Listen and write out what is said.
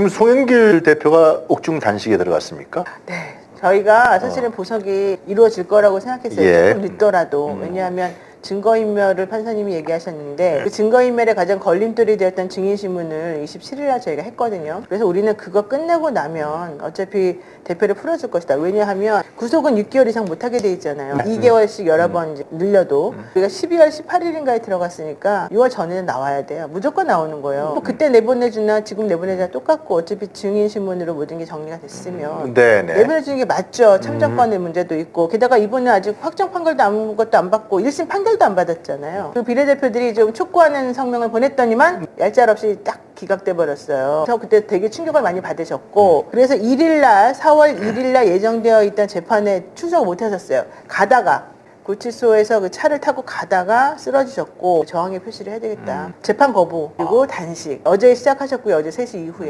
지금 송영길 대표가 옥중 단식에 들어갔습니까? 네. 저희가 사실은 보석이 이루어질 거라고 생각했어요. 예. 조금 늦더라도. 음. 왜냐하면 증거인멸을 판사님이 얘기하셨는데 그 증거인멸에 가장 걸림돌이 되었던 증인신문을 27일 날 저희가 했거든요. 그래서 우리는 그거 끝내고 나면 어차피 대표를 풀어줄 것이다. 왜냐하면 구속은 6개월 이상 못하게 돼 있잖아요. 2개월씩 여러 번 이제 늘려도 우리가 12월 18일인가에 들어갔으니까 6월 전에는 나와야 돼요. 무조건 나오는 거예요. 또 그때 내보내주나 지금 내보내주나 똑같고 어차피 증인신문으로 모든 게 정리가 됐으면 네네. 내보내주는 게 맞죠. 참정권의 문제도 있고 게다가 이번에 아직 확정 판결도 아무것도 안 받고 1심 판결 도 안 받았잖아요. 그 비례대표들이 좀 촉구하는 성명을 보냈더니만 얄짤없이 딱 기각돼 버렸어요. 그래서 그때 되게 충격을 많이 받으셨고 그래서 1일 날 4월 1일 날 예정되어 있던 재판에 출석을 못 하셨어요. 가다가 구치소에서 그 차를 타고 가다가 쓰러지셨고 저항의 표시를 해야 되겠다. 재판 거부 그리고 단식 어제 시작하셨고요. 어제 3시 이후에